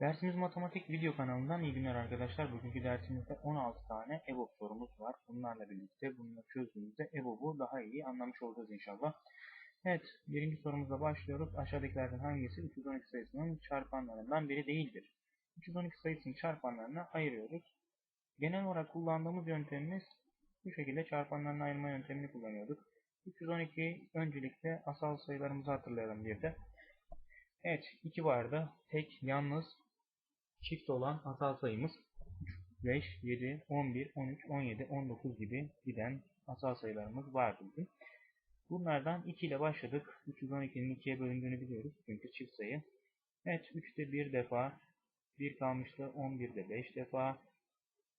Dersimiz Matematik video kanalından iyi günler arkadaşlar. Bugünkü dersimizde 16 tane EBOB sorumuz var. Bunlarla birlikte bunları çözdüğümüzde EBOB'u daha iyi anlamış olacağız inşallah. Evet, birinci sorumuzla başlıyoruz. Aşağıdakilerden hangisi 312 sayısının çarpanlarından biri değildir? 312 sayısının çarpanlarına ayırıyoruz. Genel olarak kullandığımız yöntemimiz bu şekilde çarpanlarını ayırma yöntemini kullanıyorduk. 312 öncelikle asal sayılarımızı hatırlayalım bir de. Evet, 2 vardı. Tek, yalnız, çift olan asal sayımız 3, 5, 7, 11, 13, 17, 19 gibi giden asal sayılarımız vardı bizim. Bunlardan 2 ile başladık. 312'nin 2'ye bölündüğünü biliyoruz. Çünkü çift sayı. Evet 3'te 1 defa. 1 kalmıştı. 11'de 5 defa.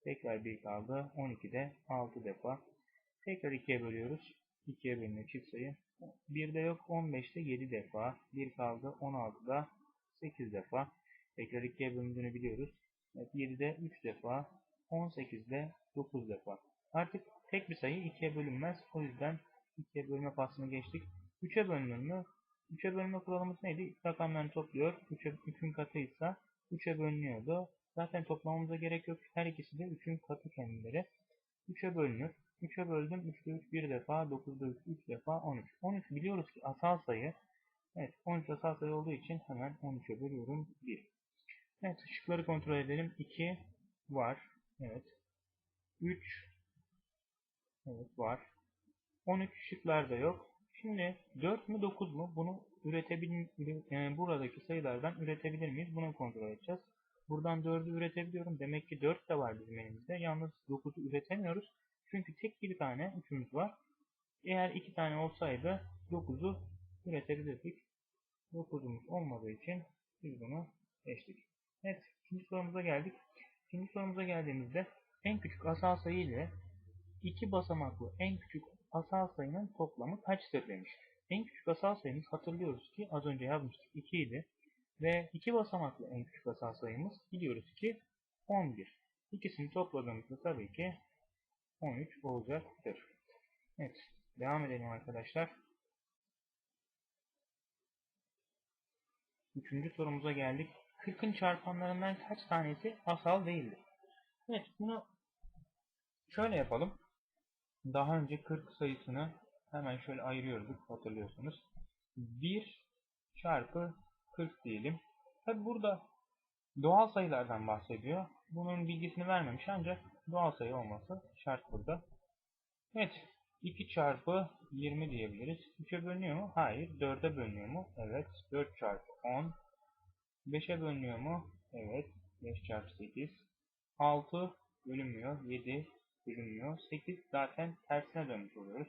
Tekrar 1 kaldı. 12'de 6 defa. Tekrar 2'ye bölüyoruz. 2'ye bölünüyor çift sayı. 1'de yok. 15'te 7 defa. 1 kaldı. 16'da 8 defa. Tekrar 2'ye bölündüğünü biliyoruz. Evet, 7'de 3 defa. 18'de 9 defa. Artık tek bir sayı 2'ye bölünmez. O yüzden 2'ye bölme faslını geçtik. 3'e bölünür mü? 3'e bölme kuralımız neydi? Rakamlarını topluyor. 3'e 3'ün katıysa 3'e bölünüyordu. Zaten toplamamıza gerek yok. Her ikisi de 3'ün katı kendileri. 3'e bölünür. 3'e böldüm. 3'te 3 bir defa. 9'da 3 3 defa 13. 13 biliyoruz ki asal sayı. Evet 13 asal sayı olduğu için hemen 13'e bölüyorum 1. Evet şıkları kontrol edelim. 2 var. Evet. 3 Evet var. 13 şıklarda yok. Şimdi 4 mü 9 mu bunu üretebilir yani buradaki sayılardan üretebilir miyiz? Bunu kontrol edeceğiz. Buradan 4'ü üretebiliyorum. Demek ki 4 de var bizim elimizde. Yalnız 9'u üretemiyoruz. Çünkü tek bir tane 3'ümüz var. Eğer 2 tane olsaydı 9'u üretebilirdik. 9'umuz olmadığı için biz bunu geçtik. Evet, ikinci sorumuza geldik. İkinci sorumuza geldiğimizde en küçük asal sayı ile iki basamaklı en küçük asal sayının toplamı kaçtır demiş. En küçük asal sayımız hatırlıyoruz ki az önce yazmıştık 2 idi. Ve iki basamaklı en küçük asal sayımız biliyoruz ki 11. İkisini topladığımızda tabii ki 13 olacaktır. Evet. Devam edelim arkadaşlar. Üçüncü sorumuza geldik. 40'ın çarpanlarından kaç tanesi asal değildir? Evet bunu şöyle yapalım. Daha önce 40 sayısını hemen şöyle ayırıyorduk hatırlıyorsunuz. 1 çarpı 40 diyelim. Tabi burada doğal sayılardan bahsediyor. Bunun bilgisini vermemiş ancak doğal sayı olması şart burada. Evet 2 çarpı 20 diyebiliriz. 3'e bölünüyor mu? Hayır. 4'e bölünüyor mu? Evet. 4 çarpı 10. 5'e bölünüyor mu? Evet. 5 çarpı 8. 6 bölünmüyor. 7 bölünmüyor. 8 zaten tersine dönmüş oluyoruz.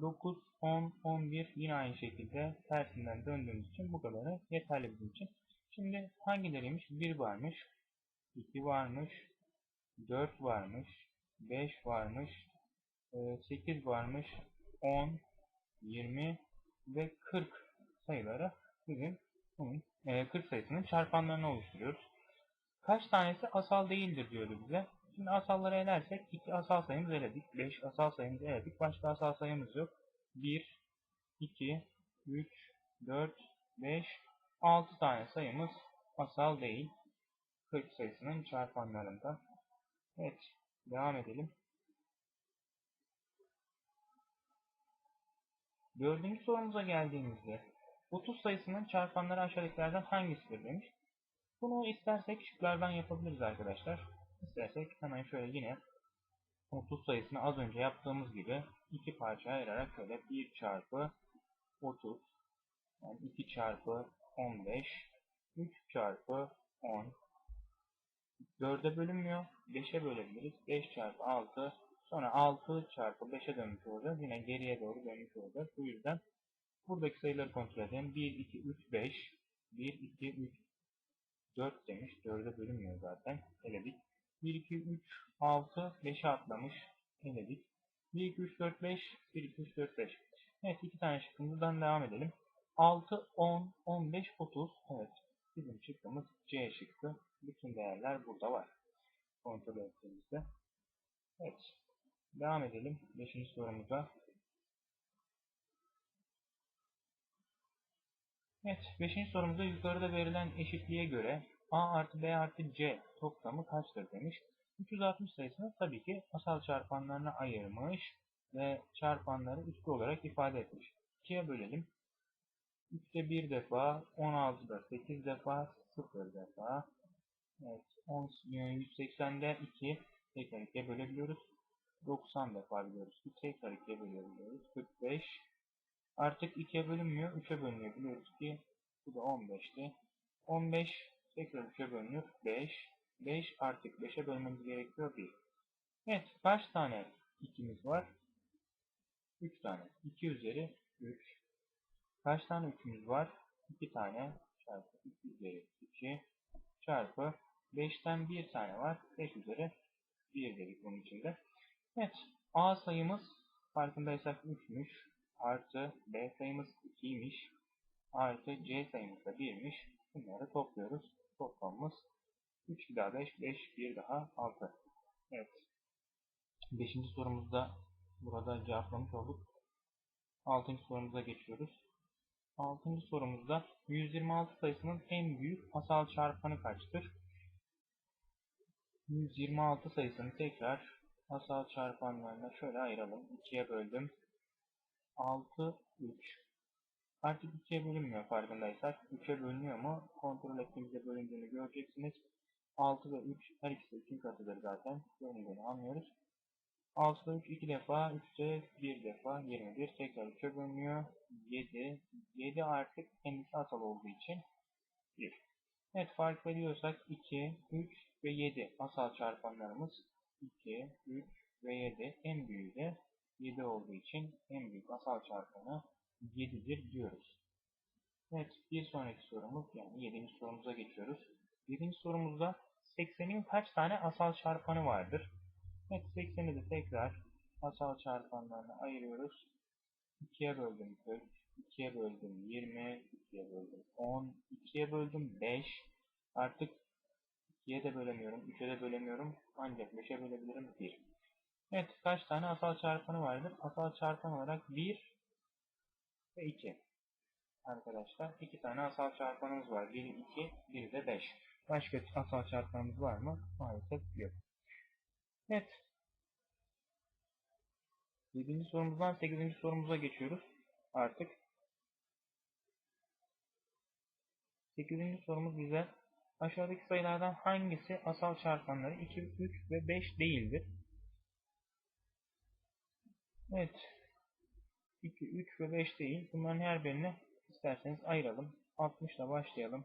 9, 10, 11 yine aynı şekilde tersinden döndüğümüz için bu kadarı yeterli bizim için. Şimdi hangileriymiş? 1 varmış, 2 varmış, 4 varmış, 5 varmış, 8 varmış, 10, 20 ve 40 sayıları bizim 40 sayısının çarpanlarını oluşturuyoruz. Kaç tanesi asal değildir diyordu bize. Şimdi asalları elersek 2 asal sayımızı eledik. 5 asal sayımızı eledik. Başka asal sayımız yok. 1, 2, 3, 4, 5, 6 tane sayımız asal değil. 40 sayısının çarpanlarında. Evet. Devam edelim. Dördüncü sorumuza geldiğimizde 30 sayısının çarpanları aşağıdakilerden hangisidir demiş. Bunu istersek şıklardan yapabiliriz arkadaşlar. İstersek hemen şöyle yine 30 sayısını az önce yaptığımız gibi iki parça ayırarak şöyle 1 çarpı 30 yani 2 çarpı 15 3 çarpı 10 4'e bölünmüyor. 5'e bölebiliriz. 5 çarpı 6 sonra 6 çarpı 5'e dönmüş olacağız. Yine geriye doğru dönmüş olacağız. Bu yüzden buradaki sayıları kontrol edelim. 1, 2, 3, 5 1, 2, 3 4 demiş. 4'e bölünmüyor zaten. Eledik. 1, 2, 3, 6, 5'e atlamış. Eledik. 1, 2, 3, 4, 5, 1, 2, 3, 4, 5. Evet iki tane şıkkımızdan devam edelim. 6, 10, 15, 30. Evet bizim şıkkımız C şıkkı. Bütün değerler burada var. Kontrol ettiğimizde. Evet. Devam edelim. Beşinci sorumuza. Evet. Beşinci sorumuzda yukarıda verilen eşitliğe göre A artı B artı C toplamı kaçtır demiş. 360 sayısını tabii ki asal çarpanlarına ayırmış ve çarpanları üstü olarak ifade etmiş. 2'ye bölelim. 3'te 1 defa, 16'da 8 defa, 0 defa. Evet, 10, 180'de 2 tekrar 2'ye bölebiliyoruz. 90 defa biliyoruz ki tekrar 2'ye bölebiliyoruz. 45 artık 2'ye bölünmüyor. 3'e bölünüyor biliyoruz ki bu da 15'ti. 15 tekrar 3'e bölünür. 5 5 artık 5'e bölmemiz gerekiyor 1. Evet kaç tane 2'miz var? 3 tane. 2 üzeri 3. Kaç tane 3'ümüz var? 2 tane çarpı 2 üzeri 2 çarpı 5'ten 1 tane var. 5 üzeri 1 dedik bunun içinde. Evet. A sayımız farkındaysak 3'müş. Artı B sayımız 2'ymiş. Artı C sayımız da 1'miş. Bunları topluyoruz. Toplamımız 3 daha 5, 5, 1 daha 6. Evet. Beşinci sorumuzda burada cevaplamış olduk. Altıncı sorumuza geçiyoruz. Altıncı sorumuzda 126 sayısının en büyük asal çarpanı kaçtır? 126 sayısını tekrar asal çarpanlarına şöyle ayıralım. 2'ye böldüm. 6, 3. Artık 2'ye bölünmüyor farkındaysak. 3'e bölünüyor mu? Kontrol ettiğimizde bölündüğünü göreceksiniz. 6 ve 3 her ikisi de 2 katıdır zaten. Bölündüğünü anlıyoruz. 6'da 3 2 defa, 3'te 1 defa 21 tekrar 3'e bölünüyor. 7. 7 artık kendisi asal olduğu için 1. Evet fark ediyorsak 2, 3 ve 7 asal çarpanlarımız 2, 3 ve 7 en büyüğü de 7 olduğu için en büyük asal çarpanı 7'dir diyoruz. Evet bir sonraki sorumuz yani 7. sorumuza geçiyoruz. 7. sorumuzda 80'in kaç tane asal çarpanı vardır? Evet 80'i de tekrar asal çarpanlarına ayırıyoruz. 2'ye böldüm 40, 2'ye böldüm 20, 2'ye böldüm 10, 2'ye böldüm 5. Artık 2'ye de bölemiyorum, 3'e de bölemiyorum. Ancak 5'e bölebilirim 1. Evet kaç tane asal çarpanı vardır? Asal çarpan olarak 1 ve 2. Arkadaşlar 2 tane asal çarpanımız var. Biri 2, biri de 5. Başka asal çarpanımız var mı? Maalesef yok. Evet. 7. sorumuzdan 8. sorumuza geçiyoruz. Artık 8. sorumuz bize aşağıdaki sayılardan hangisi asal çarpanları 2, 3 ve 5 değildir? Evet. 2, 3 ve 5 değil. Bunların her birini isterseniz ayıralım. 60 ile başlayalım.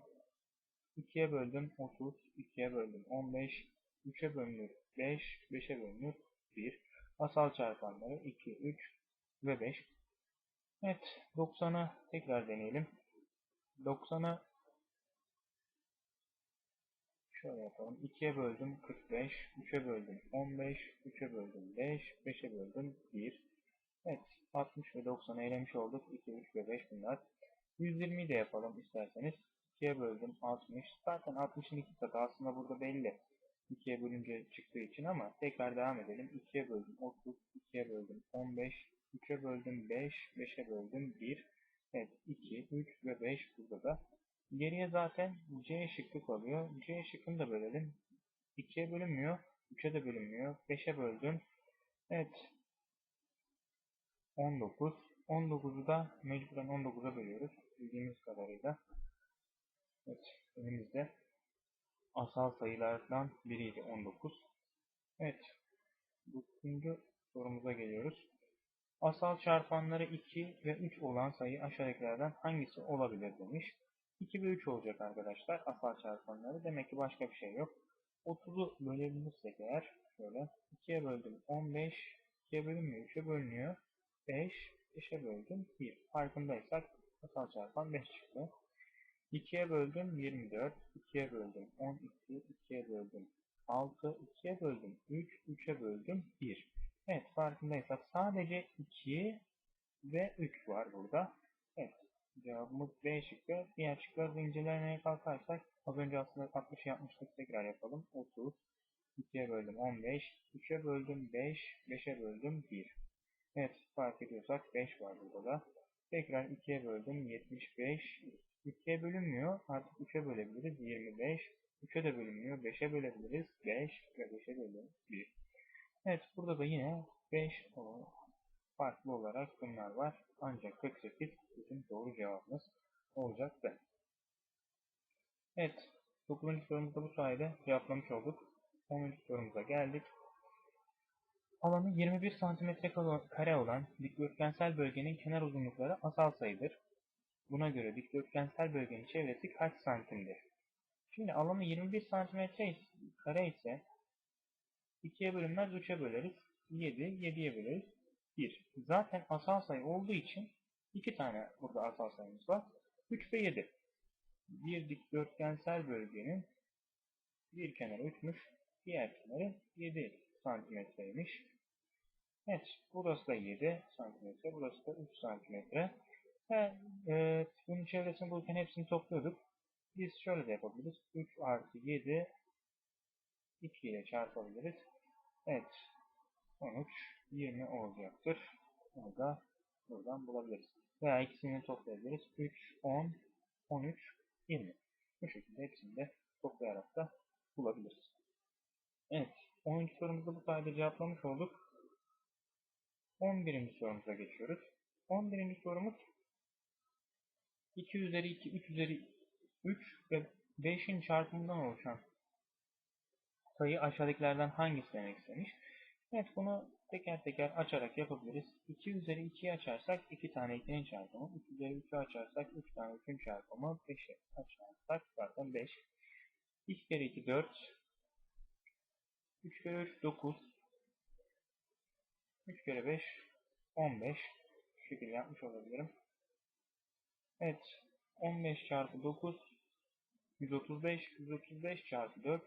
2'ye böldüm 30, 2'ye böldüm 15, 3'e bölünür 5, 5'e bölünür 1. Asal çarpanları 2, 3 ve 5. Evet 90'a tekrar deneyelim. 90'a şöyle yapalım. 2'ye böldüm 45, 3'e böldüm 15, 3'e böldüm 5, 5'e böldüm 1. Evet 60 ve 90'ı elemiş olduk. 2, 3 ve 5 bunlar. 120'yi de yapalım isterseniz. 2'ye böldüm 60. Zaten 60'ın 2 katı aslında burada belli. 2'ye bölünce çıktığı için ama tekrar devam edelim. 2'ye böldüm 30, 2'ye böldüm 15, 3'e böldüm 5, 5'e böldüm 1. Evet 2, 3 ve 5 burada da. Geriye zaten C şıkkı kalıyor. C şıkkını da bölelim. 2'ye bölünmüyor. 3'e de bölünmüyor. 5'e böldüm. Evet. 19. 19'u da mecburen 19'a bölüyoruz. Bildiğimiz kadarıyla. Evet. Önümüzde asal sayılardan biriydi 19. Evet. 9. sorumuza geliyoruz. Asal çarpanları 2 ve 3 olan sayı aşağıdakilerden hangisi olabilir demiş. 2 ve 3 olacak arkadaşlar asal çarpanları. Demek ki başka bir şey yok. 30'u bölebilirsek eğer şöyle 2'ye böldüm 15, 2'ye bölünmüyor, 3'e bölünüyor. 5, 5'e böldüm 1. Farkındaysak asal çarpan 5 çıktı. 2'ye böldüm 24, 2'ye böldüm 12, 2'ye böldüm 6, 2'ye böldüm 3, 3'e böldüm 1. Evet farkındaysak sadece 2 ve 3 var burada. Evet cevabımız B şıkkı. Diğer şıkları incelemeye kalkarsak az önce aslında 60 yapmıştık tekrar yapalım. 30, 2'ye böldüm 15, 3'e böldüm 5, 5'e böldüm 1. Evet fark ediyorsak 5 var burada da. Tekrar 2'ye böldüm 75, 2'ye bölünmüyor. Artık 3'e bölebiliriz. 25. 3'e de bölünmüyor. 5'e bölebiliriz. 5 ve 5'e bölü 1. Evet burada da yine 5 farklı olarak bunlar var. Ancak 48 bizim doğru cevabımız olacaktı. Evet. 9. sorumuzu bu sayede cevaplamış olduk. 10. sorumuza geldik. Alanı 21 cm kare olan dikdörtgensel bölgenin kenar uzunlukları asal sayıdır. Buna göre dikdörtgensel bölgenin çevresi kaç santimdir? Şimdi alanı 21 cm kare ise 2'ye bölünmez 3'e böleriz. 7, 7'ye böleriz. 1. Zaten asal sayı olduğu için 2 tane burada asal sayımız var. 3 ve 7. Bir dikdörtgensel bölgenin bir kenarı 3'müş, diğer kenarı 7 santimetreymiş. Evet, burası da 7 santimetre, burası da 3 santimetre. Ve e, bunun çevresini bulurken hepsini topluyorduk. Biz şöyle de yapabiliriz. 3 artı 7 2 ile çarpabiliriz. Evet. Sonuç 20 olacaktır. Bunu da buradan bulabiliriz. Veya ikisini toplayabiliriz. 3, 10, 13, 20. Bu şekilde hepsini de toplayarak da bulabiliriz. Evet. 10. sorumuzu bu sayede cevaplamış olduk. 11. sorumuza geçiyoruz. 11. sorumuz 2 üzeri 2, 3 üzeri 3 ve 5'in çarpımından oluşan sayı aşağıdakilerden hangisi demek istemiş. Evet bunu teker teker açarak yapabiliriz. 2 üzeri 2'yi açarsak 2 tane 2'nin çarpımı. 3 üzeri 3'ü açarsak 3 tane 3'ün çarpımı. 5'i açarsak zaten 5. 2 kere 2 4. 3 kere 3 9. 3 kere 5 15. Şu şekilde yapmış olabilirim. Evet. 15 çarpı 9 135. 135 çarpı 4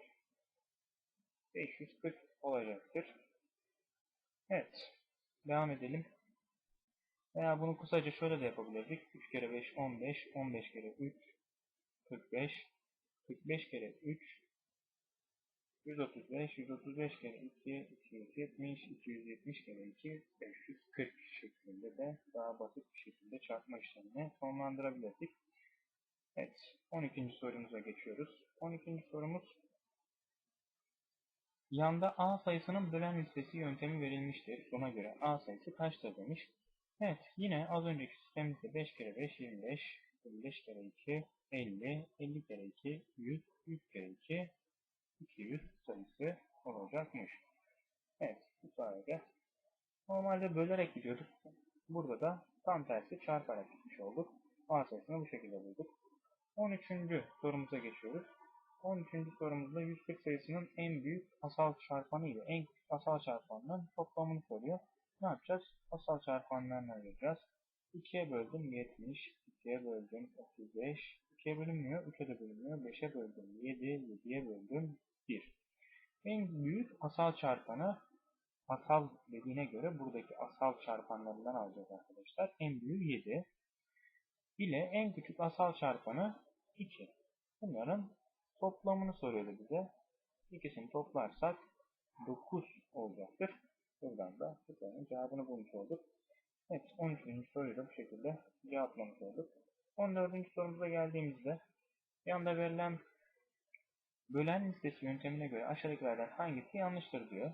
540 olacaktır. Evet. Devam edelim. Veya bunu kısaca şöyle de yapabilirdik. 3 kere 5 15. 15 kere 3 45. 45 kere 3 135. 135 kere 2 270. 270 kere 2 540 şeklinde de daha basit bir şekilde çarpma işlemini sonlandırabilirdik. Evet. 12. sorumuza geçiyoruz. 12. sorumuz Yanda A sayısının bölen listesi yöntemi verilmiştir. Buna göre A sayısı kaçtır demiş. Evet yine az önceki sistemimizde 5 kere 5 25, 25 kere 2 50, 50 kere 2 100, 100 kere 2 200 sayısı olacakmış. Evet bu sayede normalde bölerek gidiyorduk. Burada da tam tersi çarparak gitmiş olduk. A sayısını bu şekilde bulduk. 13. sorumuza geçiyoruz. 13. sorumuzda 140 sayısının en büyük asal çarpanı ile en küçük asal çarpanının toplamını soruyor. Ne yapacağız? Asal çarpanlarını ayıracağız. 2'ye böldüm 70, 2'ye böldüm 35, 2'ye bölünmüyor, 3'e de bölünmüyor, 5'e böldüm 7, 7'ye böldüm 1. En büyük asal çarpanı asal dediğine göre buradaki asal çarpanlarından alacağız arkadaşlar. En büyüğü 7 ile en küçük asal çarpanı 2. Bunların toplamını soruyordu bize. İkisini toplarsak 9 olacaktır. Buradan da sorunun cevabını bulmuş olduk. Evet 13. soruyu da bu şekilde cevaplamış olduk. 14. sorumuza geldiğimizde yanda verilen bölen listesi yöntemine göre aşağıdakilerden hangisi yanlıştır diyor.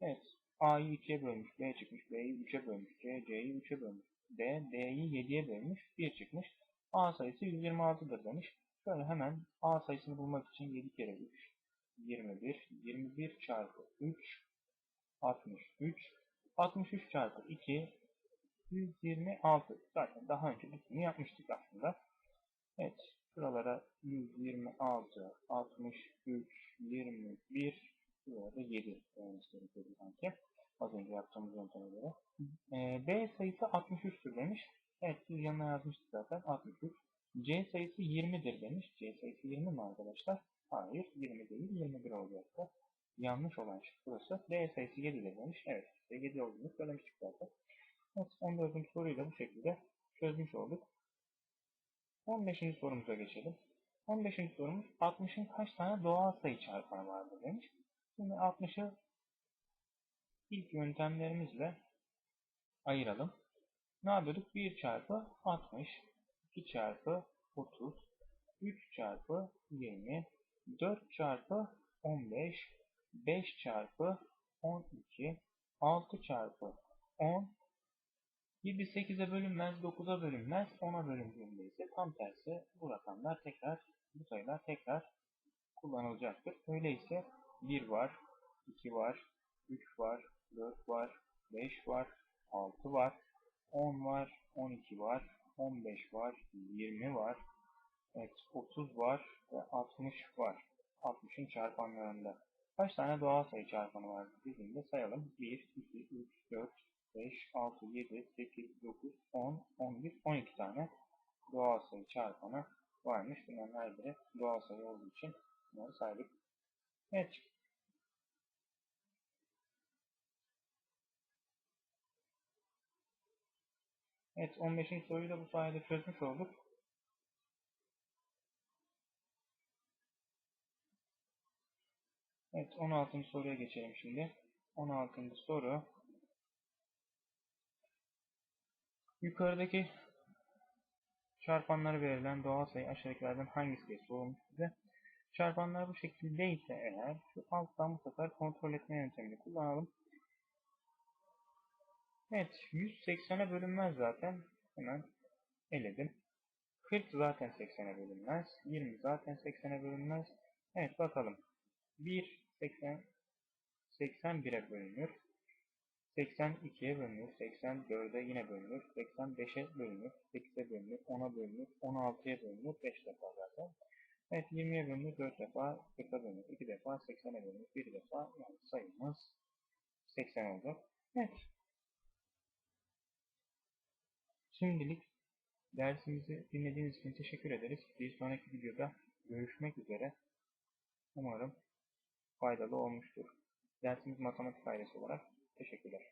Evet A'yı 2'ye bölmüş, B çıkmış, B'yi 3'e bölmüş, C, C'yi 3'e bölmüş, D, D'yi 7'ye bölmüş, 1 çıkmış. A sayısı 126'dır demiş. Şöyle hemen A sayısını bulmak için 7 kere 3, 21, 21 çarpı 3, 63, 63 çarpı 2, 126. Zaten daha önce bütünü yapmıştık aslında. Evet, şuralara 126, 63, 21, şurada 7 olması gerekiyordu sanki. Az önce yaptığımız yönteme göre. Ee, B sayısı 63'tür demiş. Evet, siz yanına yazmıştık zaten 63. C sayısı 20'dir demiş. C sayısı 20 mi arkadaşlar? Hayır 20 değil 21 olacaktı. Yanlış olan şey burası. D sayısı 7'dir demiş. Evet 7 olduğunu söylemiştik zaten. Evet 14. soruyu da bu şekilde çözmüş olduk. 15. sorumuza geçelim. 15. sorumuz 60'ın kaç tane doğal sayı çarpanı vardır demiş. Şimdi 60'ı ilk yöntemlerimizle ayıralım. Ne yapıyorduk? 1 çarpı 60 2 çarpı 30, 3 çarpı 20, 4 çarpı 15, 5 çarpı 12, 6 çarpı 10, 7 8'e bölünmez, 9'a bölünmez, 10'a bölündüğünde ise tam tersi bu rakamlar tekrar, bu sayılar tekrar kullanılacaktır. Öyleyse 1 var, 2 var, 3 var, 4 var, 5 var, 6 var, 10 var, 12 var, 15 var, 20 var, evet 30 var ve 60 var. 60'ın çarpanlarında. Kaç tane doğal sayı çarpanı var dediğinde sayalım. 1, 2, 3, 4, 5, 6, 7, 8, 9, 10, 11, 12 tane doğal sayı çarpanı varmış. Bunların her biri doğal sayı olduğu için bunları saydık. Evet. Evet 15. soruyu da bu sayede çözmüş olduk. Evet 16. soruya geçelim şimdi. 16. soru. Yukarıdaki çarpanları verilen doğal sayı aşağıdakilerden hangisi diye sorulmuş bize. Çarpanlar bu şekilde ise eğer şu alttan bu sefer kontrol etme yöntemini kullanalım. Evet 180'e bölünmez zaten. Hemen eledim. 40 zaten 80'e bölünmez. 20 zaten 80'e bölünmez. Evet bakalım. 1 80 81'e bölünür. 82'ye bölünür. 84'e yine bölünür. 85'e bölünür. 8'e bölünür. 10'a bölünür. 16'ya bölünür. 5 defa zaten. Evet 20'ye bölünür 4 defa, 40'a bölünür 2 defa, 80'e bölünür 1 defa. Yani sayımız 80 oldu. Evet. Şimdilik dersimizi dinlediğiniz için teşekkür ederiz. Bir sonraki videoda görüşmek üzere. Umarım faydalı olmuştur. Dersimiz matematik ailesi olarak teşekkürler.